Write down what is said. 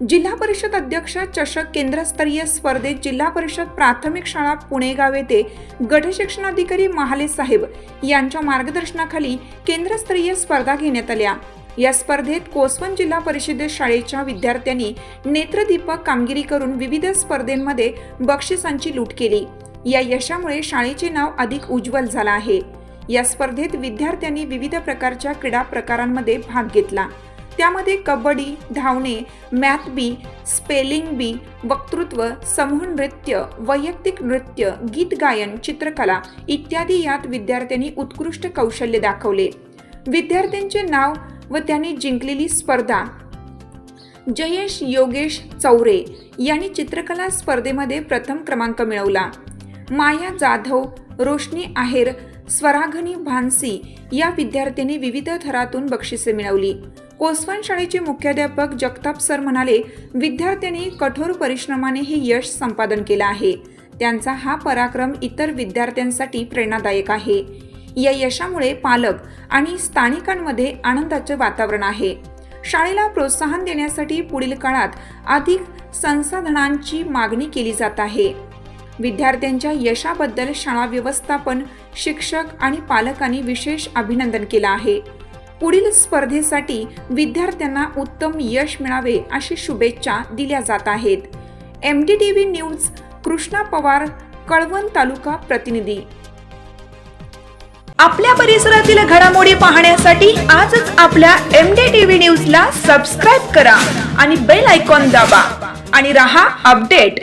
जिल्हा परिषद अध्यक्ष चषक केंद्रस्तरीय स्पर्धेत जिल्हा परिषद प्राथमिक शाळा पुणेगाव येथे गटशिक्षणाधिकारी महाले साहेब यांच्या मार्गदर्शनाखाली केंद्रस्तरीय स्पर्धा घेण्यात आल्या. या स्पर्धेत कोसवन जिल्हा परिषद शाळेच्या विद्यार्थ्यांनी नेत्रदीपक कामगिरी करून विविध स्पर्धेमध्ये बक्षिसांची लूट केली. या यशामुळे शाळेचे नाव अधिक उज्ज्वल झालं आहे. या स्पर्धेत विद्यार्थ्यांनी विविध प्रकारच्या क्रीडा प्रकारांमध्ये भाग घेतला. त्यामध्ये कबड्डी धावणे मॅथ बी स्पेलिंग बी वक्तृत्व समूह नृत्य वैयक्तिक नृत्य गीत गायन चित्रकला इत्यादी यात विद्यार्थ्यांनी उत्कृष्ट कौशल्य दाखवले. विद्यार्थ्यांचे नाव व त्यांनी जिंकलेली स्पर्धा. जयेश योगेश चौरे यांनी चित्रकला स्पर्धेमध्ये प्रथम क्रमांक मिळवला. माया जाधव रोशनी आहेर स्वराघनी भानसी या विद्यार्थ्यांनी विविध थरातून बक्षिसे मिळवली. कोसवन शाळेचे मुख्याध्यापक जगताप सर म्हणाले विद्यार्थ्यांनी कठोर परिश्रमाने हे यश संपादन केलं आहे. त्यांचा हा पराक्रम इतर विद्यार्थ्यांसाठी प्रेरणादायक आहे. या यशामुळे पालक आणि स्थानिकांमध्ये आनंदाचे वातावरण आहे. शाळेला प्रोत्साहन देण्यासाठी पुढील काळात अधिक संसाधनांची मागणी केली जात आहे. विद्यार्थ्यांच्या यशाबद्दल शाळा व्यवस्थापन शिक्षक आणि पालकांनी विशेष अभिनंदन केलं आहे. पुढील स्पर्धेसाठी विद्यार्थ्यांना उत्तम यश मिळावे अशी शुभेच्छा दिल्या जात आहेत. M D T V news Krishna Pawar Kalwan taluka प्रतिनिधी. आपल्या परिसरातील घडामोडी पाहण्यासाठी आजच आपल्या एम डी टीव्ही न्यूज ला सबस्क्राईब करा आणि बेल आयकॉन दाबा आणि रहा अपडेट